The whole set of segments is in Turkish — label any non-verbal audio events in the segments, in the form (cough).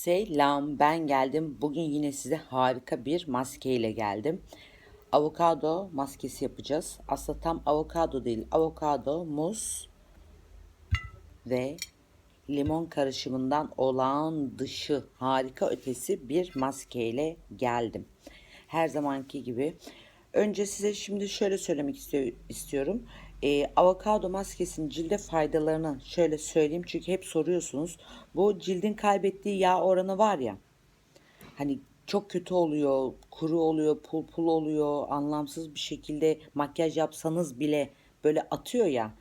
Selam ben geldim. Bugün yine size harika bir maske ile geldim. Avokado maskesi yapacağız. Aslında tam avokado değil. Avokado, muz ve limon karışımından olağan dışı harika ötesi bir maske ile geldim. Her zamanki gibi. Önce size şimdi şöyle söylemek istiyor- istiyorum. Ee, avokado maskesinin cilde faydalarını şöyle söyleyeyim çünkü hep soruyorsunuz. Bu cildin kaybettiği yağ oranı var ya. Hani çok kötü oluyor, kuru oluyor, pul pul oluyor, anlamsız bir şekilde makyaj yapsanız bile böyle atıyor ya.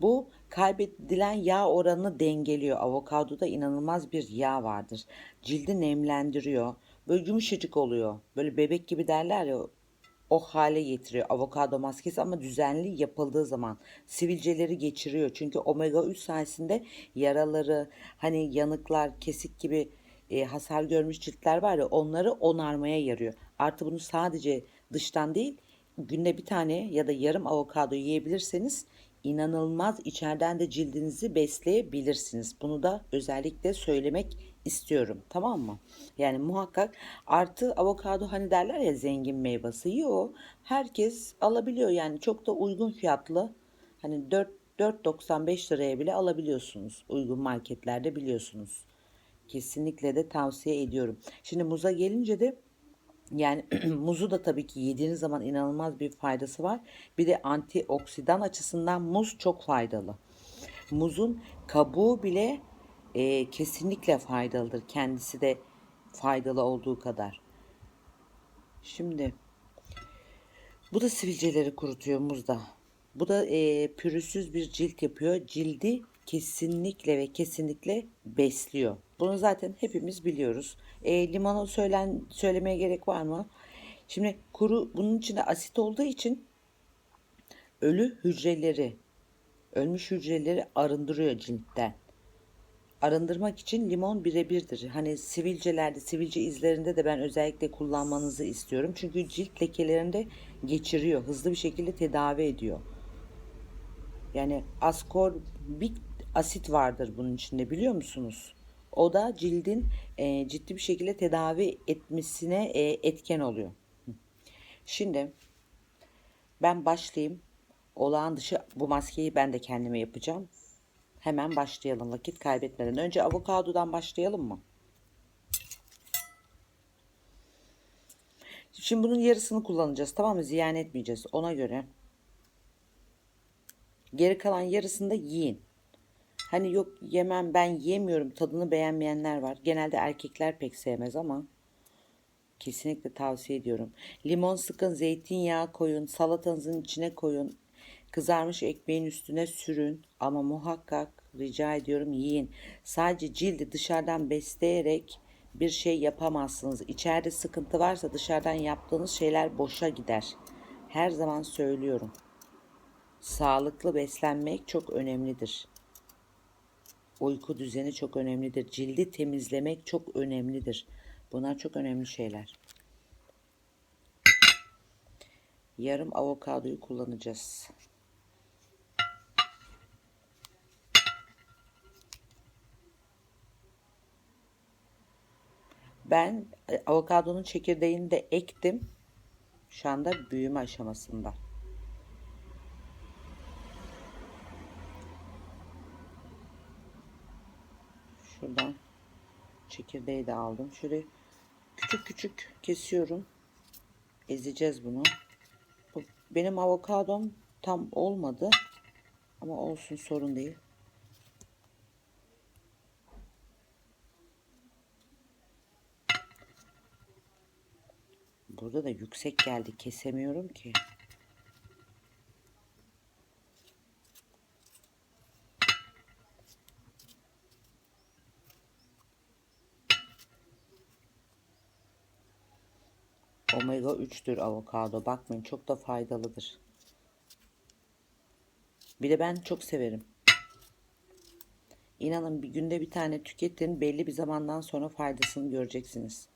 Bu kaybedilen yağ oranını dengeliyor. Avokadoda inanılmaz bir yağ vardır. Cildi nemlendiriyor. Böyle yumuşacık oluyor. Böyle bebek gibi derler ya o hale getiriyor avokado maskesi ama düzenli yapıldığı zaman sivilceleri geçiriyor. Çünkü omega 3 sayesinde yaraları hani yanıklar, kesik gibi e, hasar görmüş ciltler var ya onları onarmaya yarıyor. Artı bunu sadece dıştan değil günde bir tane ya da yarım avokado yiyebilirseniz inanılmaz içeriden de cildinizi besleyebilirsiniz. Bunu da özellikle söylemek istiyorum. Tamam mı? Yani muhakkak artı avokado hani derler ya zengin meyvesi. Yo herkes alabiliyor yani çok da uygun fiyatlı. Hani 4 4.95 liraya bile alabiliyorsunuz. Uygun marketlerde biliyorsunuz. Kesinlikle de tavsiye ediyorum. Şimdi muza gelince de yani (clears throat) muzu da tabii ki yediğiniz zaman inanılmaz bir faydası var. Bir de antioksidan açısından muz çok faydalı. Muzun kabuğu bile e, kesinlikle faydalıdır. Kendisi de faydalı olduğu kadar. Şimdi bu da sivilceleri kurutuyor muzda. Bu da e, pürüzsüz bir cilt yapıyor. Cildi kesinlikle ve kesinlikle besliyor. Bunu zaten hepimiz biliyoruz. E, limonu söylen, söylemeye gerek var mı? Şimdi kuru bunun içinde asit olduğu için ölü hücreleri, ölmüş hücreleri arındırıyor ciltten. Arındırmak için limon birebirdir. Hani sivilcelerde, sivilce izlerinde de ben özellikle kullanmanızı istiyorum. Çünkü cilt lekelerinde geçiriyor. Hızlı bir şekilde tedavi ediyor. Yani askorbik asit vardır bunun içinde biliyor musunuz? O da cildin e, ciddi bir şekilde tedavi etmesine e, etken oluyor. Şimdi ben başlayayım. Olağan dışı bu maskeyi ben de kendime yapacağım. Hemen başlayalım vakit kaybetmeden. Önce avokadodan başlayalım mı? Şimdi bunun yarısını kullanacağız tamam mı? Ziyan etmeyeceğiz ona göre. Geri kalan yarısını da yiyin. Hani yok yemem ben yemiyorum tadını beğenmeyenler var. Genelde erkekler pek sevmez ama kesinlikle tavsiye ediyorum. Limon sıkın, zeytinyağı koyun, salatanızın içine koyun. Kızarmış ekmeğin üstüne sürün ama muhakkak rica ediyorum yiyin. Sadece cildi dışarıdan besleyerek bir şey yapamazsınız. İçeride sıkıntı varsa dışarıdan yaptığınız şeyler boşa gider. Her zaman söylüyorum. Sağlıklı beslenmek çok önemlidir. Uyku düzeni çok önemlidir. Cildi temizlemek çok önemlidir. Bunlar çok önemli şeyler. Yarım avokadoyu kullanacağız. Ben e, avokadonun çekirdeğini de ektim. Şu anda büyüme aşamasında. Şuradan çekirdeği de aldım. Şöyle küçük küçük kesiyorum. Ezeceğiz bunu. Bu benim avokadom tam olmadı. Ama olsun sorun değil. Burada da yüksek geldi. Kesemiyorum ki. Omega 3'tür avokado. Bakmayın çok da faydalıdır. Bir de ben çok severim. İnanın bir günde bir tane tüketin belli bir zamandan sonra faydasını göreceksiniz.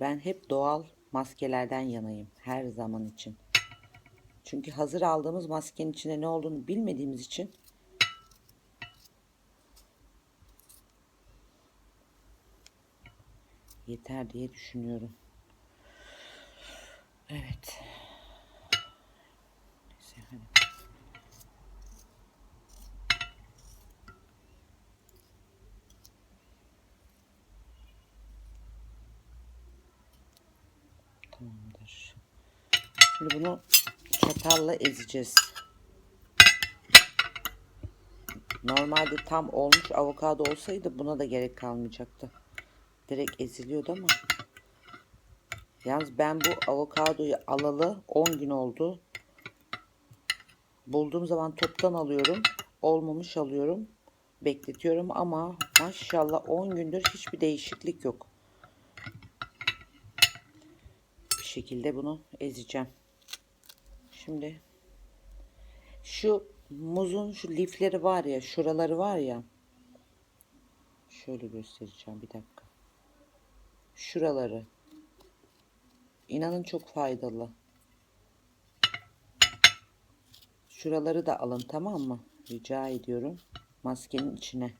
Ben hep doğal maskelerden yanayım her zaman için. Çünkü hazır aldığımız maskenin içinde ne olduğunu bilmediğimiz için yeter diye düşünüyorum. Evet. Neyse, hadi. Tamamdır. Şimdi bunu çatalla ezeceğiz. Normalde tam olmuş avokado olsaydı buna da gerek kalmayacaktı. Direkt eziliyordu ama. Yalnız ben bu avokadoyu alalı 10 gün oldu. Bulduğum zaman toptan alıyorum. Olmamış alıyorum. Bekletiyorum ama maşallah 10 gündür hiçbir değişiklik yok. Bir şekilde bunu ezeceğim. Şimdi şu muzun şu lifleri var ya şuraları var ya şöyle göstereceğim bir dakika şuraları. İnanın çok faydalı. Şuraları da alın tamam mı? Rica ediyorum. Maskenin içine.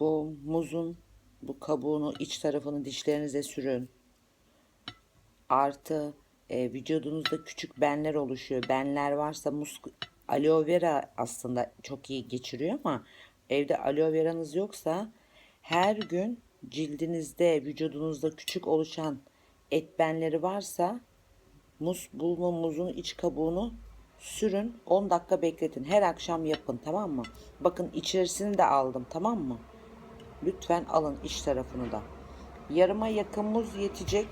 Bu muzun bu kabuğunu iç tarafını dişlerinize sürün. Artı e, vücudunuzda küçük benler oluşuyor. Benler varsa mus aloe vera aslında çok iyi geçiriyor ama evde aloe veranız yoksa her gün cildinizde vücudunuzda küçük oluşan et benleri varsa muz bulma muzun iç kabuğunu sürün 10 dakika bekletin. Her akşam yapın tamam mı? Bakın içerisini de aldım tamam mı? Lütfen alın iç tarafını da. Yarıma yakın muz yetecek.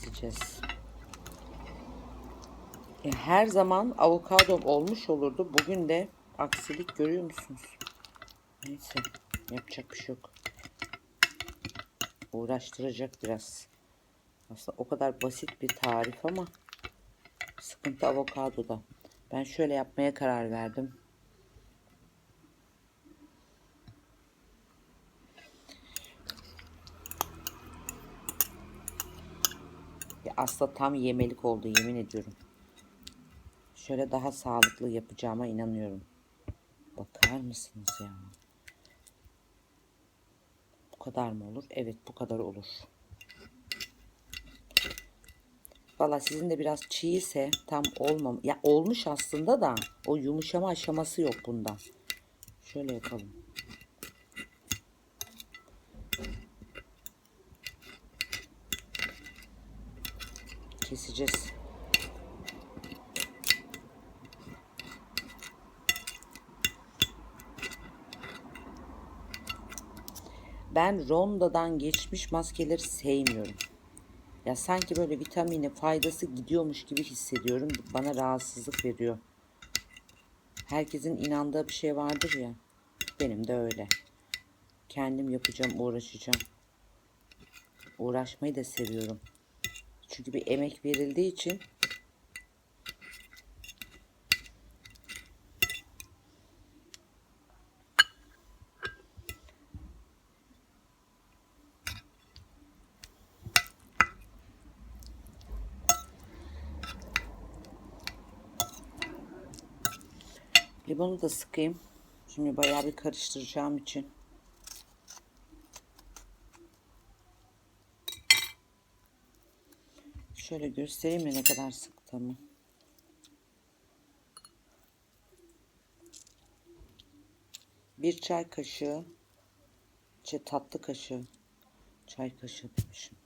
Ezeceğiz. E, her zaman avokadom olmuş olurdu. Bugün de aksilik görüyor musunuz? Neyse yapacak bir şey yok. Uğraştıracak biraz. Aslında o kadar basit bir tarif ama sıkıntı avokadoda. Ben şöyle yapmaya karar verdim. Aslında tam yemelik oldu yemin ediyorum. Şöyle daha sağlıklı yapacağıma inanıyorum. Bakar mısınız ya? Bu kadar mı olur? Evet bu kadar olur. Valla sizin de biraz çiğ ise tam olmam. Ya olmuş aslında da o yumuşama aşaması yok bunda. Şöyle yapalım. Keseceğiz. Ben rondadan geçmiş maskeleri sevmiyorum. Ya sanki böyle vitamini faydası gidiyormuş gibi hissediyorum. Bana rahatsızlık veriyor. Herkesin inandığı bir şey vardır ya. Benim de öyle. Kendim yapacağım, uğraşacağım. Uğraşmayı da seviyorum. Çünkü bir emek verildiği için Limonu da sıkayım. Şimdi bayağı bir karıştıracağım için. Şöyle göstereyim mi ne kadar sıktığımı. Bir çay kaşığı şey, tatlı kaşığı çay kaşığı demişim.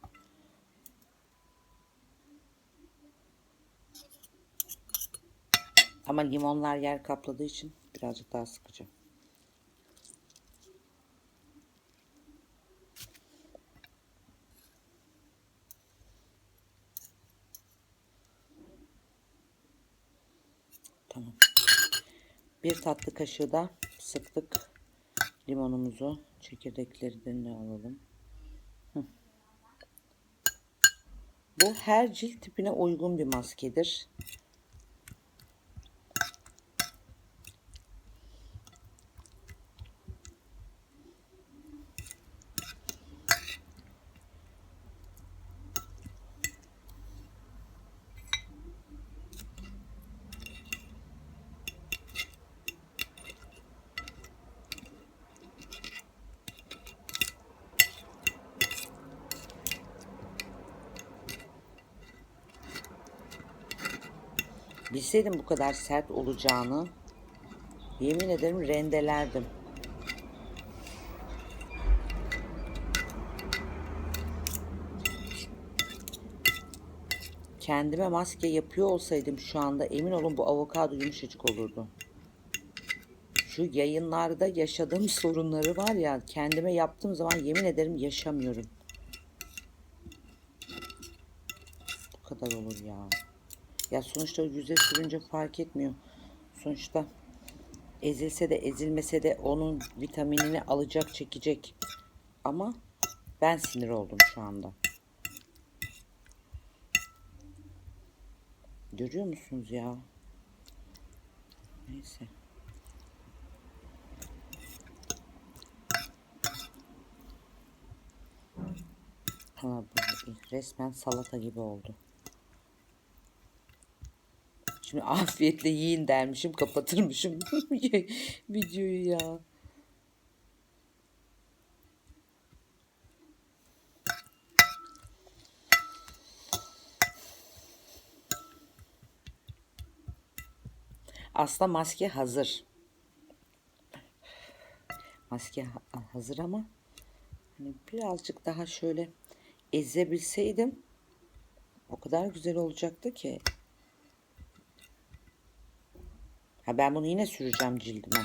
Ama limonlar yer kapladığı için birazcık daha sıkacağım. Tamam. Bir tatlı kaşığı da sıktık limonumuzu. Çekirdekleri de alalım. Hı. Bu her cilt tipine uygun bir maskedir. Bilseydim bu kadar sert olacağını yemin ederim rendelerdim. Kendime maske yapıyor olsaydım şu anda emin olun bu avokado yumuşacık olurdu. Şu yayınlarda yaşadığım (laughs) sorunları var ya kendime yaptığım zaman yemin ederim yaşamıyorum. Bu kadar olur ya. Ya sonuçta yüze sürünce fark etmiyor. Sonuçta ezilse de ezilmese de onun vitaminini alacak çekecek. Ama ben sinir oldum şu anda. Görüyor musunuz ya? Neyse. Ha, bu resmen salata gibi oldu. Şimdi afiyetle yiyin dermişim kapatırmışım (laughs) videoyu ya. Aslında maske hazır. Maske ha- hazır ama hani birazcık daha şöyle ezebilseydim o kadar güzel olacaktı ki. Ha ben bunu yine süreceğim cildime.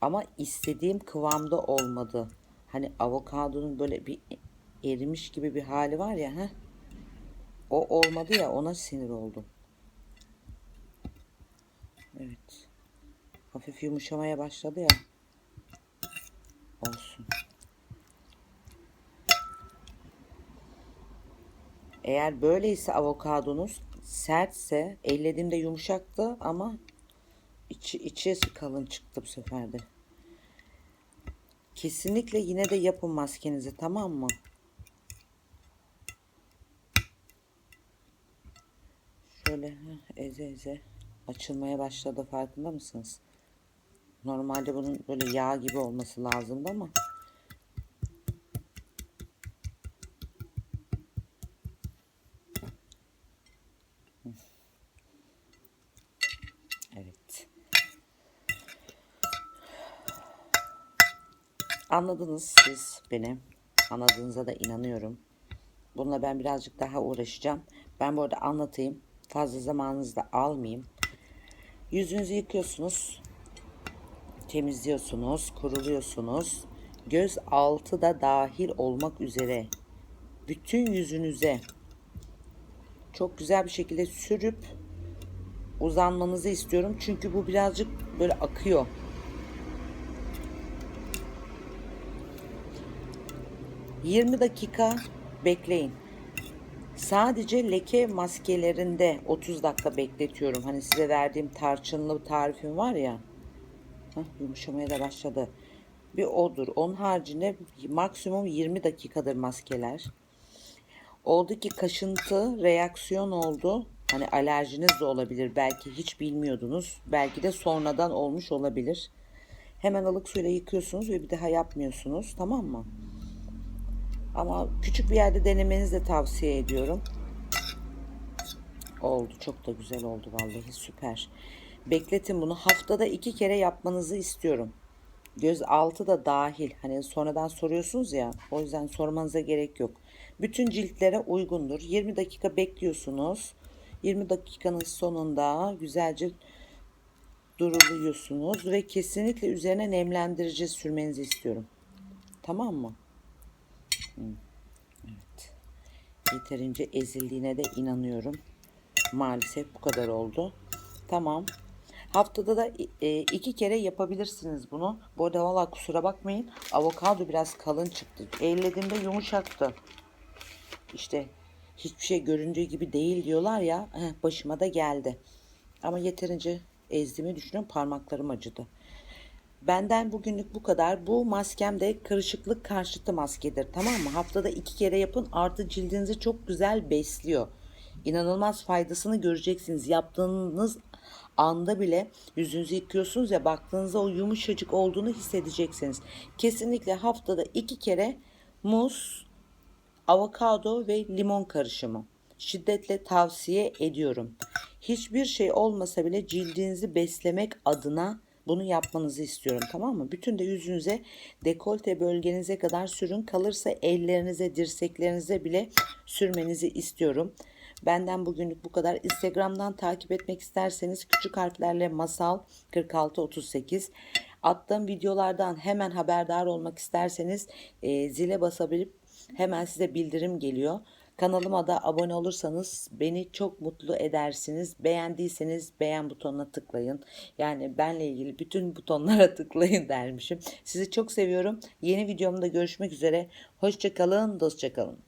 Ama istediğim kıvamda olmadı. Hani avokadonun böyle bir erimiş gibi bir hali var ya. Heh. O olmadı ya ona sinir oldum. Evet. Hafif yumuşamaya başladı ya. Olsun. Eğer böyleyse avokadonuz sertse ellediğimde yumuşaktı ama içi, içi kalın çıktı bu sefer. Kesinlikle yine de yapın maskenizi tamam mı? Şöyle eze eze açılmaya başladı farkında mısınız? Normalde bunun böyle yağ gibi olması lazımdı ama evet. Anladınız siz beni. Anladığınıza da inanıyorum. Bununla ben birazcık daha uğraşacağım. Ben bu arada anlatayım. Fazla zamanınızı da almayayım. Yüzünüzü yıkıyorsunuz. Temizliyorsunuz. Kuruluyorsunuz. Göz altı da dahil olmak üzere. Bütün yüzünüze çok güzel bir şekilde sürüp uzanmanızı istiyorum. Çünkü bu birazcık böyle akıyor. ...20 dakika bekleyin. Sadece leke maskelerinde 30 dakika bekletiyorum. Hani size verdiğim tarçınlı tarifim var ya. Heh, yumuşamaya da başladı. Bir odur. Onun haricinde maksimum 20 dakikadır maskeler. Oldu ki kaşıntı, reaksiyon oldu. Hani alerjiniz de olabilir. Belki hiç bilmiyordunuz. Belki de sonradan olmuş olabilir. Hemen ılık suyla yıkıyorsunuz ve bir daha yapmıyorsunuz. Tamam mı? Ama küçük bir yerde denemenizi de tavsiye ediyorum. Oldu. Çok da güzel oldu vallahi süper. Bekletin bunu. Haftada iki kere yapmanızı istiyorum. Göz altı da dahil. Hani sonradan soruyorsunuz ya. O yüzden sormanıza gerek yok. Bütün ciltlere uygundur. 20 dakika bekliyorsunuz. 20 dakikanın sonunda güzelce duruluyorsunuz ve kesinlikle üzerine nemlendirici sürmenizi istiyorum. Tamam mı? Evet. Yeterince ezildiğine de inanıyorum. Maalesef bu kadar oldu. Tamam. Haftada da e, iki kere yapabilirsiniz bunu. Bu arada valla kusura bakmayın. Avokado biraz kalın çıktı. Ellediğimde yumuşaktı. İşte hiçbir şey göründüğü gibi değil diyorlar ya. Heh, başıma da geldi. Ama yeterince ezdiğimi düşünüyorum. Parmaklarım acıdı. Benden bugünlük bu kadar. Bu maskem de kırışıklık karşıtı maskedir. Tamam mı? Haftada iki kere yapın. Artı cildinizi çok güzel besliyor. İnanılmaz faydasını göreceksiniz. Yaptığınız anda bile yüzünüzü yıkıyorsunuz ya baktığınızda o yumuşacık olduğunu hissedeceksiniz. Kesinlikle haftada iki kere muz, avokado ve limon karışımı. şiddetle tavsiye ediyorum. Hiçbir şey olmasa bile cildinizi beslemek adına bunu yapmanızı istiyorum tamam mı? Bütün de yüzünüze dekolte bölgenize kadar sürün. Kalırsa ellerinize, dirseklerinize bile sürmenizi istiyorum. Benden bugünlük bu kadar. Instagram'dan takip etmek isterseniz küçük harflerle masal 4638. Attığım videolardan hemen haberdar olmak isterseniz e, zile basabilip hemen size bildirim geliyor. Kanalıma da abone olursanız beni çok mutlu edersiniz. Beğendiyseniz beğen butonuna tıklayın. Yani benle ilgili bütün butonlara (laughs) tıklayın dermişim. Sizi çok seviyorum. Yeni videomda görüşmek üzere. Hoşçakalın, dostçakalın.